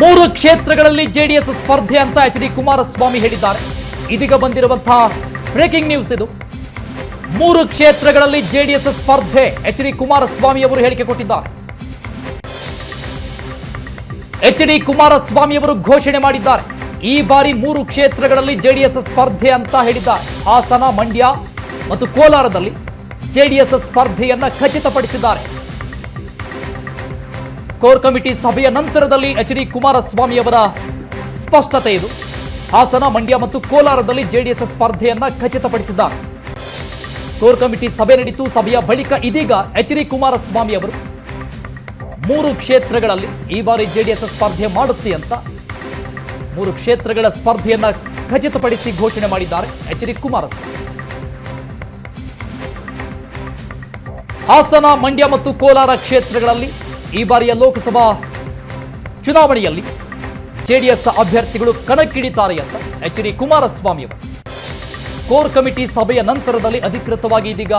ಮೂರು ಕ್ಷೇತ್ರಗಳಲ್ಲಿ ಜೆಡಿಎಸ್ ಸ್ಪರ್ಧೆ ಅಂತ ಎಚ್ ಡಿ ಕುಮಾರಸ್ವಾಮಿ ಹೇಳಿದ್ದಾರೆ. ಇದೀಗ ಬಂದಿರುವಂತಹ ಬ್ರೇಕಿಂಗ್ ನ್ಯೂಸ್ ಇದು. ಮೂರು ಕ್ಷೇತ್ರಗಳಲ್ಲಿ ಜೆಡಿಎಸ್ ಸ್ಪರ್ಧೆ ಎಚ್ ಡಿ ಕುಮಾರಸ್ವಾಮಿ ಅವರು ಹೇಳಿಕೆ ಕೊಟ್ಟಿದ್ದಾರೆ. ಎಚ್ ಡಿ ಕುಮಾರಸ್ವಾಮಿ ಅವರು ಘೋಷಣೆ ಮಾಡಿದ್ದಾರೆ. ಈ ಬಾರಿ ಮೂರು ಕ್ಷೇತ್ರಗಳಲ್ಲಿ ಜೆಡಿಎಸ್ ಸ್ಪರ್ಧೆ ಅಂತ ಹೇಳಿದ್ದಾರೆ. ಹಾಸನ, ಮಂಡ್ಯ ಮತ್ತು ಕೋಲಾರದಲ್ಲಿ ಜೆಡಿಎಸ್ ಸ್ಪರ್ಧೆಯನ್ನ ಖಚಿತಪಡಿಸಿದ್ದಾರೆ. ಕೋರ್ ಕಮಿಟಿ ಸಭೆಯ ನಂತರದಲ್ಲಿ ಎಚ್ ಡಿ ಕುಮಾರಸ್ವಾಮಿ ಅವರ ಸ್ಪಷ್ಟತೆ ಇದು. ಹಾಸನ, ಮಂಡ್ಯ ಮತ್ತು ಕೋಲಾರದಲ್ಲಿ ಜೆಡಿಎಸ್ ಸ್ಪರ್ಧೆಯನ್ನ ಖಚಿತಪಡಿಸಿದ ಕೋರ್ ಕಮಿಟಿ ಸಭೆ ನಡೆಯಿತು ಸಭೆಯ ಬಳಿಕ ಇದೀಗ ಎಚ್ ಡಿ ಕುಮಾರಸ್ವಾಮಿ ಅವರು ಮೂರು ಕ್ಷೇತ್ರಗಳಲ್ಲಿ ಈ ಬಾರಿ ಜೆಡಿಎಸ್ ಸ್ಪರ್ಧೆ ಮಾಡುತ್ತೆ ಅಂತ ಮೂರು ಕ್ಷೇತ್ರಗಳ ಸ್ಪರ್ಧೆಯನ್ನ ಖಚಿತಪಡಿಸಿ ಘೋಷಣೆ ಮಾಡಿದ್ದಾರೆ ಎಚ್ ಡಿ ಕುಮಾರಸ್ವಾಮಿ. ಹಾಸನ, ಮಂಡ್ಯ ಮತ್ತು ಕೋಲಾರ ಕ್ಷೇತ್ರಗಳಲ್ಲಿ ಈ ಬಾರಿಯ ಲೋಕಸಭಾ ಚುನಾವಣೆಯಲ್ಲಿ ಜೆಡಿಎಸ್ ಅಭ್ಯರ್ಥಿಗಳು ಕಣಕ್ಕಿಳಿತಾರೆ ಅಂತ ಎಚ್ ಡಿ ಕುಮಾರಸ್ವಾಮಿ ಅವರು. ಕೋರ್ ಕಮಿಟಿ ಸಭೆಯ ನಂತರದಲ್ಲಿ ಅಧಿಕೃತವಾಗಿ ಇದೀಗ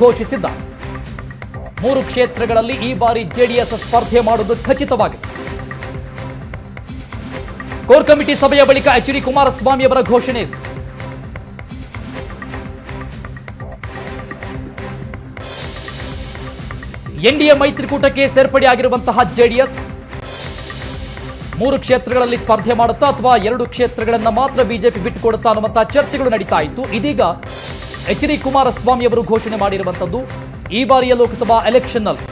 ಘೋಷಿಸಿದ್ದಾರೆ. ಮೂರು ಕ್ಷೇತ್ರಗಳಲ್ಲಿ ಈ ಬಾರಿ ಜೆಡಿಎಸ್ ಸ್ಪರ್ಧೆ ಮಾಡುವುದು ಖಚಿತವಾಗಿದೆ. ಕೋರ್ ಕಮಿಟಿ ಸಭೆಯ ಬಳಿಕ ಎಚ್ ಡಿ ಕುಮಾರಸ್ವಾಮಿ ಅವರ ಘೋಷಣೆ ಇದೆ. ಎನ್ಡಿಎ ಮೈತ್ರಿಕೂಟಕ್ಕೆ ಸೇರ್ಪಡೆಯಾಗಿರುವಂತಹ ಜೆಡಿಎಸ್. ಮೂರು ಕ್ಷೇತ್ರಗಳಲ್ಲಿ ಸ್ಪರ್ಧೆ ಮಾಡುತ್ತಾ ಅಥವಾ ಎರಡು ಕ್ಷೇತ್ರಗಳನ್ನು ಮಾತ್ರ ಬಿಜೆಪಿ ಬಿಟ್ಟುಕೊಡುತ್ತಾ ಅನ್ನುವಂತಹ ಚರ್ಚೆಗಳು ನಡೀತಾ ಇತ್ತು. ಇದೀಗ ಎಚ್ ಡಿ ಕುಮಾರಸ್ವಾಮಿ ಅವರು ಘೋಷಣೆ ಮಾಡಿರುವಂಥದ್ದು, ಈ ಬಾರಿಯ ಲೋಕಸಭಾ ಎಲೆಕ್ಷನ್ನಲ್ಲಿ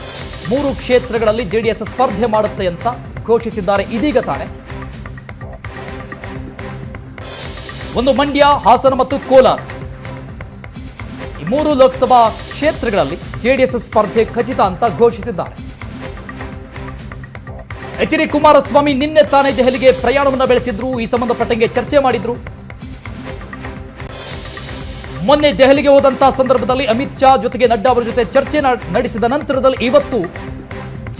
ಮೂರು ಕ್ಷೇತ್ರಗಳಲ್ಲಿ ಜೆಡಿಎಸ್ ಸ್ಪರ್ಧೆ ಮಾಡುತ್ತೆ ಅಂತ ಘೋಷಿಸಿದ್ದಾರೆ. ಇದೀಗ ತಾನೆ. ಒಂದು ಮಂಡ್ಯ, ಹಾಸನ ಮತ್ತು ಕೋಲಾರ ಈ ಮೂರು ಲೋಕಸಭಾ ಕ್ಷೇತ್ರಗಳಲ್ಲಿ ಜೆಡಿಎಸ್ ಸ್ಪರ್ಧೆ ಖಚಿತ ಅಂತ ಘೋಷಿಸಿದ್ದಾರೆ. ಎಚ್ ಡಿ ಕುಮಾರಸ್ವಾಮಿ ನಿನ್ನೆ ತಾನೇ ದೆಹಲಿಗೆ ಪ್ರಯಾಣವನ್ನು ಬೆಳೆಸಿದ್ರು, ಈ ಸಂಬಂಧಪಟ್ಟಂಗೆ ಚರ್ಚೆ ಮಾಡಿದ್ರು. ಮೊನ್ನೆ ದೆಹಲಿಗೆ ಹೋದಂತಹ ಸಂದರ್ಭದಲ್ಲಿ ಅಮಿತ್ ಶಾ ಜೊತೆಗೆ ನಡ್ಡಾ ಅವರ ಜೊತೆ ಚರ್ಚೆ ನಡೆಸಿದ ನಂತರದಲ್ಲಿ ಇವತ್ತು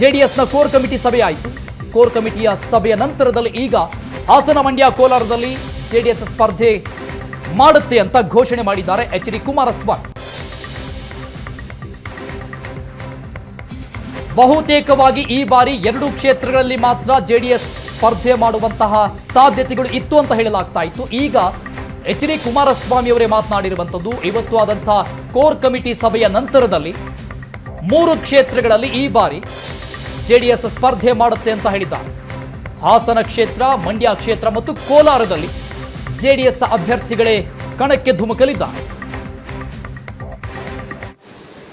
ಜೆಡಿಎಸ್ನ ಕೋರ್ ಕಮಿಟಿ ಸಭೆ ಕೋರ್ ಕಮಿಟಿಯ ಸಭೆಯ ನಂತರದಲ್ಲಿ ಈಗ ಹಾಸನ ಮಂಡ್ಯ ಕೋಲಾರದಲ್ಲಿ ಜೆಡಿಎಸ್ ಸ್ಪರ್ಧೆ ಮಾಡುತ್ತೆ ಅಂತ ಘೋಷಣೆ ಮಾಡಿದ್ದಾರೆ ಎಚ್ ಡಿ ಕುಮಾರಸ್ವಾಮಿ. ಬಹುತೇಕವಾಗಿ ಈ ಬಾರಿ ಎರಡು ಕ್ಷೇತ್ರಗಳಲ್ಲಿ ಮಾತ್ರ ಜೆಡಿಎಸ್ ಸ್ಪರ್ಧೆ ಮಾಡುವಂತಹ ಸಾಧ್ಯತೆಗಳು ಇತ್ತು ಅಂತ ಹೇಳಲಾಗ್ತಾ ಇತ್ತು. ಈಗ ಎಚ್ ಡಿ ಕುಮಾರಸ್ವಾಮಿ ಅವರೇ ಮಾತನಾಡಿರುವಂಥದ್ದು, ಇವತ್ತು ಆದಂತಹ ಕೋರ್ ಕಮಿಟಿ ಸಭೆಯ ನಂತರದಲ್ಲಿ ಮೂರು ಕ್ಷೇತ್ರಗಳಲ್ಲಿ ಈ ಬಾರಿ ಜೆಡಿಎಸ್ ಸ್ಪರ್ಧೆ ಮಾಡುತ್ತೆ ಅಂತ ಹೇಳಿದ್ದಾರೆ. ಹಾಸನ ಕ್ಷೇತ್ರ, ಮಂಡ್ಯ ಕ್ಷೇತ್ರ ಮತ್ತು ಕೋಲಾರದಲ್ಲಿ ಜೆಡಿಎಸ್ ಅಭ್ಯರ್ಥಿಗಳೇ ಕಣಕ್ಕೆ ಧುಮುಕಲಿದ್ದಾರೆ.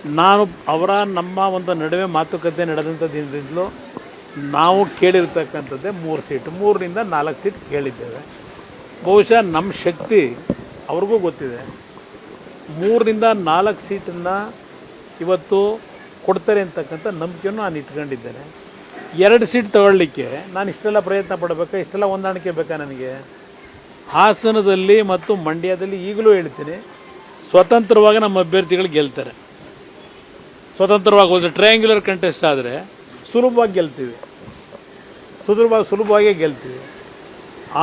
ನಾನು ಅವರ ನಮ್ಮ ಒಂದು ನಡುವೆ ಮಾತುಕತೆ ನಡೆದಂಥದ್ದಿಂದಲೂ ನಾವು ಕೇಳಿರ್ತಕ್ಕಂಥದ್ದೇ ಮೂರು ಸೀಟು. ಮೂರರಿಂದ ನಾಲ್ಕು ಸೀಟ್ ಕೇಳಿದ್ದೇವೆ. ಬಹುಶಃ ನಮ್ಮ ಶಕ್ತಿ ಅವ್ರಿಗೂ ಗೊತ್ತಿದೆ. ಮೂರರಿಂದ ನಾಲ್ಕು ಸೀಟನ್ನು ಇವತ್ತು ಕೊಡ್ತಾರೆ ಅಂತಕ್ಕಂಥ ನಂಬಿಕೆಯನ್ನು ನಾನು ಇಟ್ಕೊಂಡಿದ್ದೇನೆ. ಎರಡು ಸೀಟ್ ತಗೊಳ್ಳಿಕ್ಕೆ ನಾನು ಇಷ್ಟೆಲ್ಲ ಪ್ರಯತ್ನ ಪಡಬೇಕಾ, ಇಷ್ಟೆಲ್ಲ ಹೊಂದಾಣಿಕೆ ಬೇಕಾ ನನಗೆ? ಹಾಸನದಲ್ಲಿ ಮತ್ತು ಮಂಡ್ಯದಲ್ಲಿ ಈಗಲೂ ಹೇಳ್ತೀನಿ, ಸ್ವತಂತ್ರವಾಗಿ ನಮ್ಮ ಅಭ್ಯರ್ಥಿಗಳು ಗೆಲ್ತಾರೆ. ಸ್ವತಂತ್ರವಾಗಿ ಒಂದು ಟ್ರಯಾಂಗ್ಯುಲರ್ ಕಂಟೆಸ್ಟ್ ಆದರೆ ಸುಲಭವಾಗಿ ಗೆಲ್ತೀವಿ. ಸುಲಭವಾಗಿ ಸುಲಭವಾಗಿ ಗೆಲ್ತೀವಿ.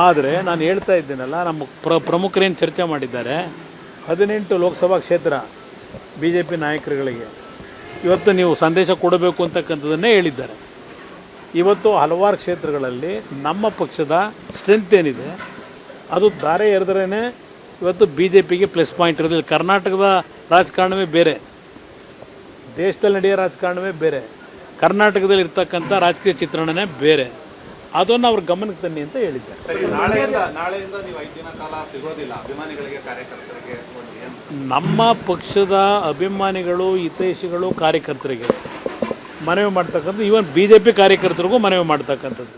ಆದರೆ ನಾನು ಹೇಳ್ತಾ ಇದ್ದೀನಲ್ಲ, ನಮ್ಮ ಪ್ರ ಪ್ರಮುಖರೇನು ಚರ್ಚೆ ಮಾಡಿದ್ದಾರೆ, ಹದಿನೆಂಟು ಲೋಕಸಭಾ ಕ್ಷೇತ್ರ ಬಿ ಜೆ ಪಿ ನಾಯಕರುಗಳಿಗೆ. ಇವತ್ತು ನೀವು ಸಂದೇಶ ಕೊಡಬೇಕು ಅಂತಕ್ಕಂಥದ್ದನ್ನೇ ಹೇಳಿದ್ದಾರೆ. ಇವತ್ತು ಹಲವಾರು ಕ್ಷೇತ್ರಗಳಲ್ಲಿ ನಮ್ಮ ಪಕ್ಷದ ಸ್ಟ್ರೆಂತ್ ಏನಿದೆ, ಅದು ದಾರೆ ಎರೆದ್ರೇ ಇವತ್ತು ಬಿ ಜೆ ಪಿಗೆ ಪ್ಲಸ್ ಪಾಯಿಂಟ್ ಇರೋದಿಲ್ಲ ಕರ್ನಾಟಕದ ರಾಜಕಾರಣವೇ ಬೇರೆ. ದೇಶದಲ್ಲಿ ನಡೆಯೋ ರಾಜಕಾರಣವೇ ಬೇರೆ. ಕರ್ನಾಟಕದಲ್ಲಿ ಇರ್ತಕ್ಕಂಥ ರಾಜಕೀಯ ಚಿತ್ರಣನೇ ಬೇರೆ. ಅದನ್ನು ಅವ್ರ ಗಮನಕ್ಕೆ ತನ್ನಿ ಅಂತ ಹೇಳಿದ್ದಾರೆ. ನಮ್ಮ ಪಕ್ಷದ ಅಭಿಮಾನಿಗಳು ಹಿತೈಷಿಗಳು ಕಾರ್ಯಕರ್ತರಿಗೆ ಮನವಿ ಮಾಡ್ತಕ್ಕಂಥದ್ದು ಈವನ್ ಬಿ ಜೆ ಪಿ ಕಾರ್ಯಕರ್ತರಿಗೂ ಮನವಿ ಮಾಡ್ತಕ್ಕಂಥದ್ದು.